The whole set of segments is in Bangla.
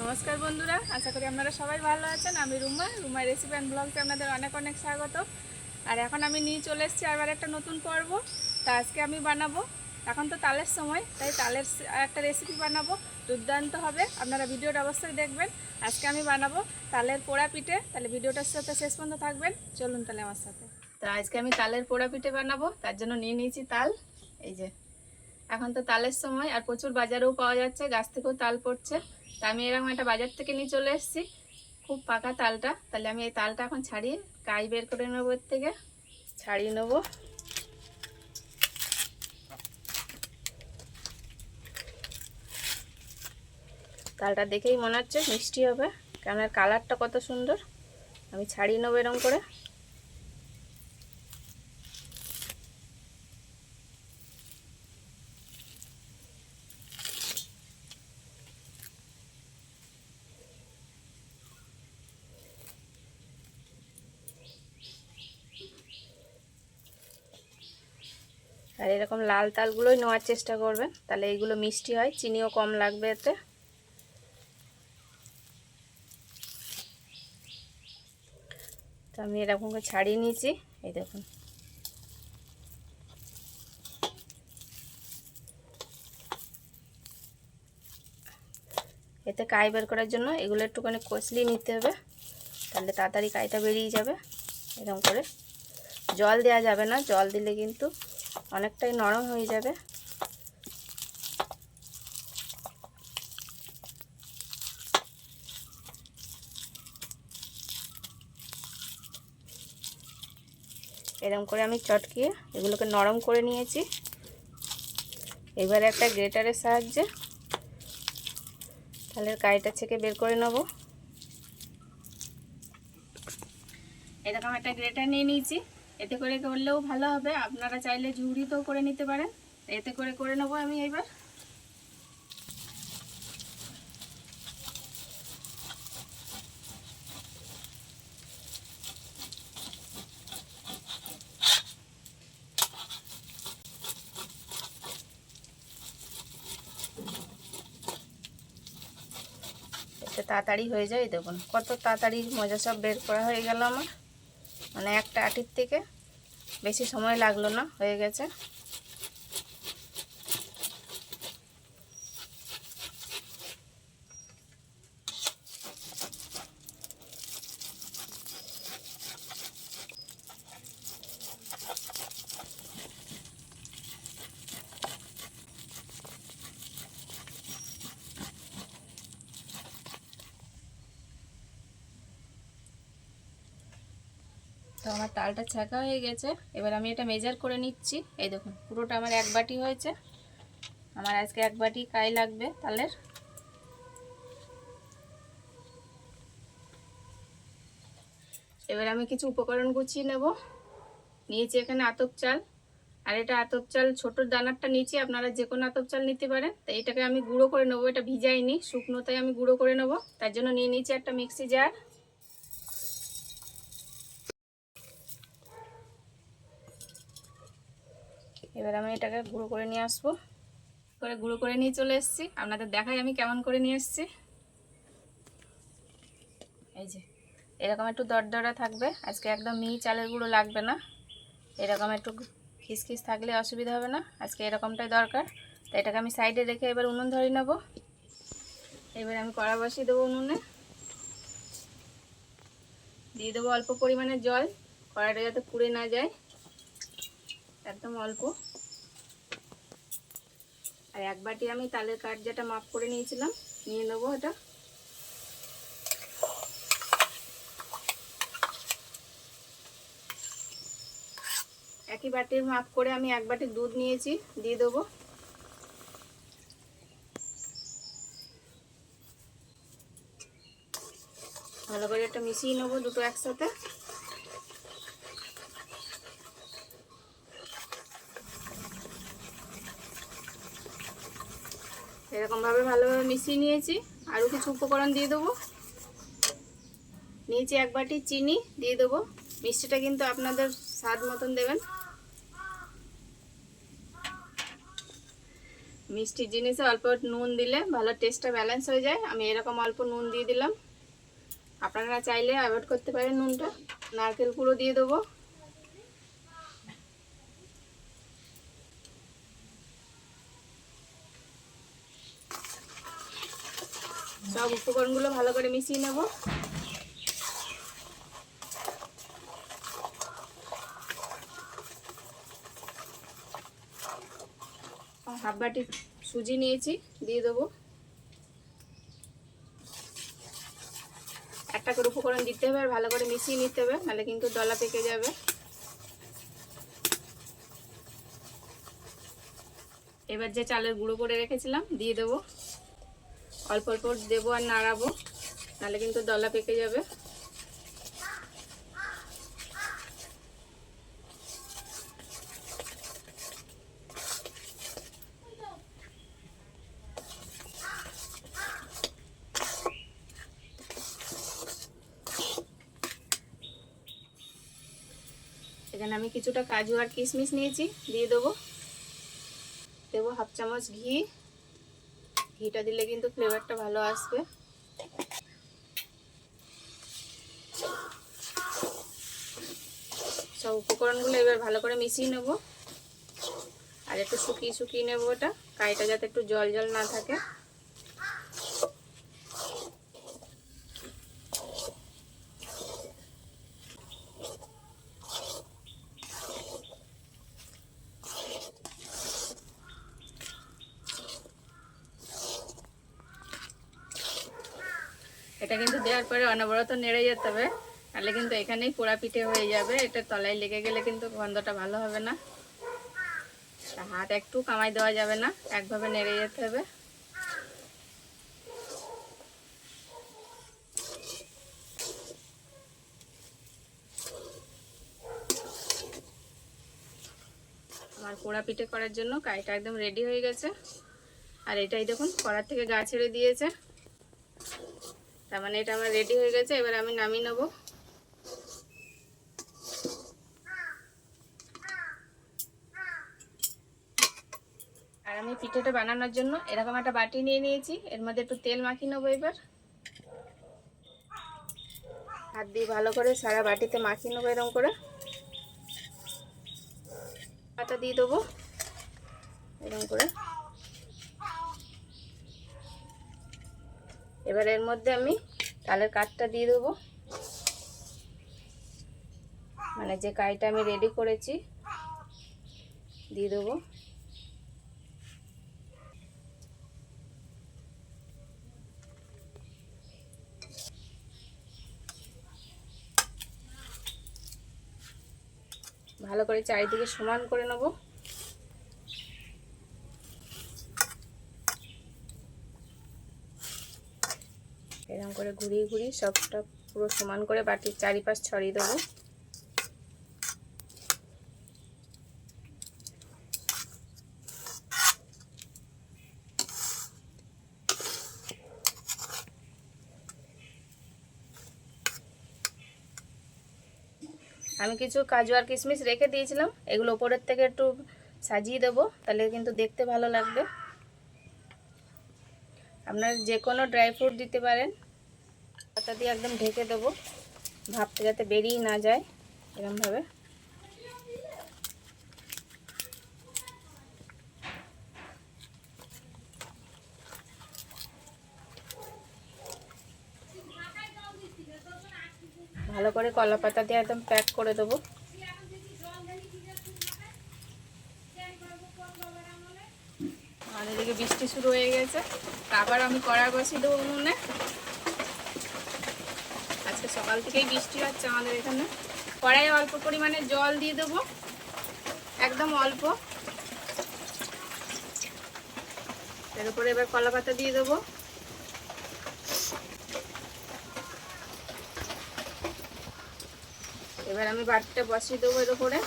নমস্কার বন্ধুরা, আশা করি আপনারা সবাই ভালো আছেন। আমি রুমা রুমা রেসিপি অ্যান্ড ব্লগসে আপনাদের অনেক অনেক স্বাগত। আর এখন আমি নিয়ে চলে এসেছি আবার একটা নতুন পর্ব। তা আজকে আমি বানাবো। এখন তো তালের সময়, তাই তালের একটা রেসিপি বানাবো। দুর্দান্ত হবে। আপনারা ভিডিওটা অবশ্যই দেখবেন। আজকে আমি বানাবো তালের পোড়া পিঠে। তাহলে ভিডিওটার সাথে শেষ পর্যন্ত থাকবেন। চলুন তাহলে আমার সাথে। তো আজকে আমি তালের পোড়া পিঠে বানাবো। তার জন্য নিয়ে নিয়েছি তাল। এই যে, এখন তো তালের সময়, আর প্রচুর বাজারেও পাওয়া যাচ্ছে। গাছ থেকেও তাল পড়ছে। তা আমি এরকম একটা বাজার থেকে নিয়ে চলে এসেছি। খুব পাকা তালটা। তাহলে আমি এই তালটা এখন ছাড়িয়ে কাই বের করে নেব এর থেকে। ছাড়িয়ে নেব। তালটা দেখেই মনে হচ্ছে মিষ্টি হবে। এর কালারটা কত সুন্দর। আমি ছাড়িয়ে নেব এরকম করে। এরকম লাল তালগুলোই নেওয়ার চেষ্টা করবেন। তাহলে এইগুলো মিষ্টি হয়, চিনিও কম লাগবে এতে। তো আমি এরকম করে ছাড়িয়ে নিয়েছি, এই দেখুন। এতে কাই বের করার জন্য এগুলো একটুখানি কষলিয়ে নিতে হবে, তাহলে তাড়াতাড়ি কাইটা বেরিয়ে যাবে, এরকম করে। জল দেওয়া যাবে না, জল দিলে কিন্তু অনেকটাই নরম হয়ে যাবে। এরকম করে আমি চটকিয়ে এগুলোকে নরম করে নিয়েছি। এবারে একটা গ্রেটারের সাহায্যে তাহলে কাইটা থেকে বের করে নেব। এরকম একটা গ্রেটার নিয়ে নিয়েছি। এতে করে করলেও ভালো হবে। আপনারা চাইলে ঝুড়িতেও করে নিতে পারেন। এতে করে করে নেব আমি এবার। তাড়াতাড়ি হয়ে যায়, দেখুন। কত তাড়াতাড়ি মজা সব বের করা হয়ে গেল আমার। মানে একটা আটির থেকে বেশি সময় লাগল না হয়ে গেছে। তো আমার তালটা ছাঁকা হয়ে গেছে। এবার আমি এটা মেজার করে নিচ্ছি। এই দেখুন, পুরোটা আমার এক বাটি হয়েছে। আমার আজকে এক বাটি কাই লাগবে তালের। এবার আমি কিছু উপকরণ গুছিয়ে নেব। নিয়েছি এখানে আতপ চাল। আর এটা আতপ চাল ছোটোর দানারটা নিচে আপনারা যে কোনো আতপ চাল নিতে পারেন। তো এটাকে আমি গুঁড়ো করে নেব। এটা ভিজাইনি, শুকনোটাই আমি গুঁড়ো করে নেব। তার জন্য নিয়ে নিয়েছি একটা মিক্সি জার এবার আমি এটাকে গুঁড়ো করে নিয়ে আসব। করে গুঁড়ো করে নিয়ে চলে এসেছি। আপনাদের দেখাই আমি কেমন করে নিয়ে এসেছি। এই যে, এরকম একটু দরদরা থাকবে। আজকে একদম মিহি চালের গুঁড়ো লাগবে না। এরকম একটু খিসখিস থাকলে অসুবিধা হবে না। আজকে এরকমটাই দরকার। তো এটাকে আমি সাইডে রেখে এবার উনুন ধরে নেব। এবার আমি কড়া বসিয়ে দেবো উনুনে। দিয়ে দেবো অল্প পরিমাণে জল। কড়াটা যাতে পুড়ে না যায়। একদম অল্প। আর এক বাটি আমি তালের কাঠ যেটা মাপ করে নিয়েছিলাম, নিয়ে নেব এটা একই বাটির মাপ করে আমি এক বাটি দুধ নিয়েছি, দিয়ে দেবো। ভালো করে একটা মিশিয়ে নেব দুটো একসাথে। এরকমভাবে ভালোভাবে মিশিয়ে নিয়েছি। আরও কিছু উপকরণ দিয়ে দেবো। নিয়েছি এক বাটি চিনি দিয়ে দেবো। মিষ্টিটা কিন্তু আপনাদের স্বাদ মতন দেবেন। মিষ্টি জিনিসে অল্প নুন দিলে ভালো টেস্টটা ব্যালেন্স হয়ে যায়। আমি এরকম অল্প নুন দিয়ে দিলাম। আপনারা চাইলে অ্যাভয়েড করতে পারেন নুনটা। নারকেল কুড়ো দিয়ে দেবো। সব উপকরণগুলো ভালো করে মিশিয়ে নেব। হাফ বাটি সুজি নিয়েছি, দিয়ে দেবো। একটা করে উপকরণ দিতে হবে আর ভালো করে মিশিয়ে নিতে হবে, নাহলে কিন্তু দলা পেকে যাবে। এবার যে চালের গুঁড়ো করে রেখেছিলাম, দিয়ে দেবো। অল্প অল্প দেবো আর নাড়াবো, নাহলে কিন্তু দলা পেকে যাবে। এখানে আমি কিছুটা কাজু আর কিশমিশ নিয়েছি, দিয়ে দেবো। দেবো হাফ চামচ ঘি ঘিটা দিলে কিন্তু ফ্লেভারটা ভালো আসবে। সব উপকরণগুলো এবার ভালো করে মিশিয়ে নেব। আর একটু শুকিয়ে শুকিয়ে নেব ওটা। কাইটা যাতে একটু জল জল না থাকে। এটা কিন্তু দেওয়ার পরে অনবরত নেড়ে যেতে হবে। তাহলে কিন্তু এখানেই পোড়া পিঠে হয়ে যাবে, এটা তলায় লেগে গেলে কিন্তু গন্ধটা ভালো হবে না। হাত একটু কামাই দেওয়া যাবে না, একভাবে নেড়ে যেতে হবে। আমার পোড়া পিঠে করার জন্য কাইটা একদম রেডি হয়ে গেছে। আর এটাই দেখুন, কড়ার থেকে গা ছেড়ে দিয়েছে। তার মানে এটা আমার রেডি হয়ে গেছে, এবার আমি নামিয়ে নেব। আর আমি পিঠেটা বানানোর জন্য এরকম একটা বাটি নিয়ে নিয়েছি, এর মধ্যে একটু তেল মাখিয়ে নেব এবার। হাত দিয়ে ভালো করে সারা বাটিতে মাখিয়ে নেব এরকম করে। পাতা দিয়ে দেবো এরকম করে। এবার এর মধ্যে আমি তালের কাঠটা দিয়ে দেবো। মানে যে কাইটা আমি রেডি করেছি, দিয়ে দেবো। ভালো করে চারিদিকে সমান করে নেব। এরকম করে ঘুরিয়ে ঘুরিয়ে সবটা পুরো সমান করে বাটির চারিপাশ ছড়িয়ে দেবো। আমি কিছু কাজু আর কিশমিশ রেখে দিয়েছিলাম, এগুলো ওপরের থেকে একটু সাজিয়ে দেবো, তাহলে কিন্তু দেখতে ভালো লাগবে। আপনারা যে কোনো ড্রাই ফ্রুট দিতে পারেন। পাতা দিয়ে একদম ঢেকে দেবো। ভাবটা যাতে বেরিয়ে না যায় এরমভাবে। ভালো করে কলা পাতা দিয়ে একদম প্যাক করে দেবো। আর এদিকে বৃষ্টি শুরু হয়ে গেছে। আবার আমি কড়াই বসিয়ে দেবো আজকে সকাল থেকেই বৃষ্টি হচ্ছে আমাদের এখানে। কড়াই অল্প পরিমাণে জল দিয়ে দেবো। একদম অল্প। এর উপরে এবার কলা পাতা দিয়ে দেবো। এবার আমি বাটিটা বসিয়ে দেবো এর উপরে।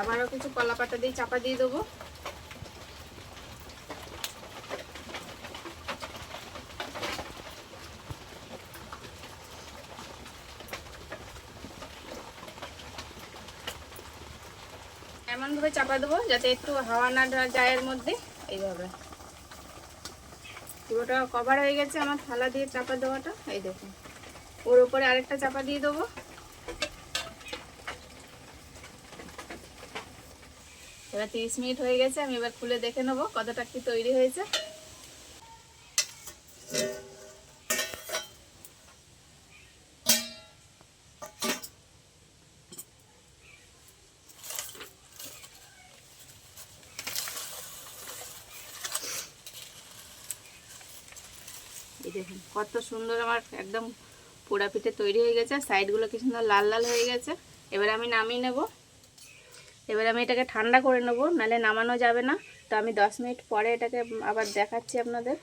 আবারও কিছু কলা পাতা দিয়ে চাপা দিয়ে দেবো। চাপা দেবো যাতে একটু হাওয়া না যায় এর মধ্যে। এইভাবে পুরোটা কভার হয়ে গেছে আমার থালা দিয়ে চাপা দেওয়াটা। এই দেখুন। ওর উপরে আরেকটা চাপা দিয়ে দেবো। এবার তিরিশ মিনিট হয়ে গেছে, আমি এবার খুলে দেখে নেব কতটা কি তৈরি হয়েছে। এই দেখুন, কত সুন্দর আমার একদম পোড়া পিঠে তৈরি হয়ে গেছে সাইডগুলো কি সুন্দর লাল লাল হয়ে গেছে। এবার আমি নামিয়ে নেব। এবার আমি এটাকে ঠান্ডা করে নেব নাহলে নামানো যাবে না। তো আমি দশ মিনিট পরে এটাকে আবার দেখাচ্ছি আপনাদের।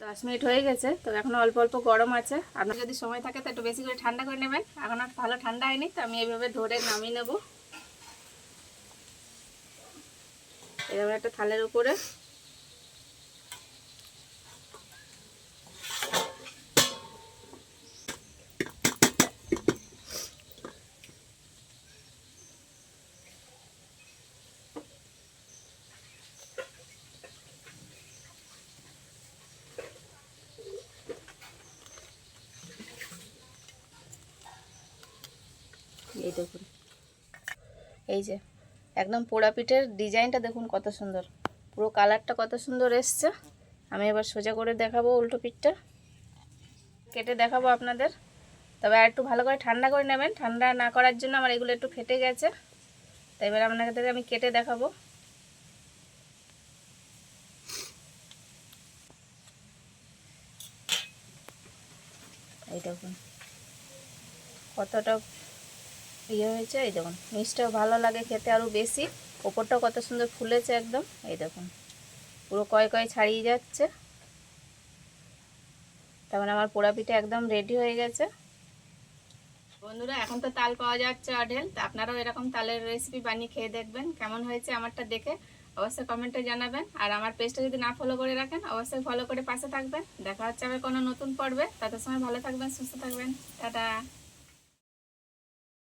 দশ মিনিট হয়ে গেছে, তো এখন অল্প অল্প গরম আছে। আপনার যদি সময় থাকে, তো একটু বেশি করে ঠান্ডা করে নেবেন। এখন আর ভালো ঠান্ডা হয়নি, তো আমি এইভাবে ধরে নামিয়ে নেব। এরকম একটা থালের উপরে এই দেখুন। এই যে, একদম পোড়া পিঠের ডিজাইনটা দেখুন কত সুন্দর। পুরো কালারটা কত সুন্দর এসছে। আমি এবার সোজা করে দেখাবো উল্টো পিঠটা। কেটে দেখাবো আপনাদের। তবে আর একটু ভালো করে ঠান্ডা করে নেবেন। ঠান্ডা না করার জন্য আমার এগুলো একটু ফেটে গেছে। তাই এবার আপনাদের আমি কেটে দেখাবো। এই দেখুন, কতটা ইয়ে হয়েছে, এই দেখুন মিষ্টিটাও ভালো লাগে খেতে আরও বেশি। ওপরটাও কত সুন্দর ফুলেছে একদম, এই দেখুন, পুরো কয় কয় ছাড়িয়ে যাচ্ছে। তারপরে আমার পোড়া পিঠে একদম রেডি হয়ে গেছে। বন্ধুরা, এখন তো তাল পাওয়া যাচ্ছে অঢেল, তো আপনারাও এরকম তালের রেসিপি বানিয়ে খেয়ে দেখবেন, কেমন হয়েছে আমারটা দেখে অবশ্যই কমেন্টে জানাবেন। আর আমার পেজটা যদি না ফলো করে রাখেন, অবশ্যই ফলো করে পাশে থাকবেন। দেখা হচ্ছে আবার কোনো নতুন পর্বে তাদের সময় ভালো থাকবেন, সুস্থ থাকবেন। টাটা!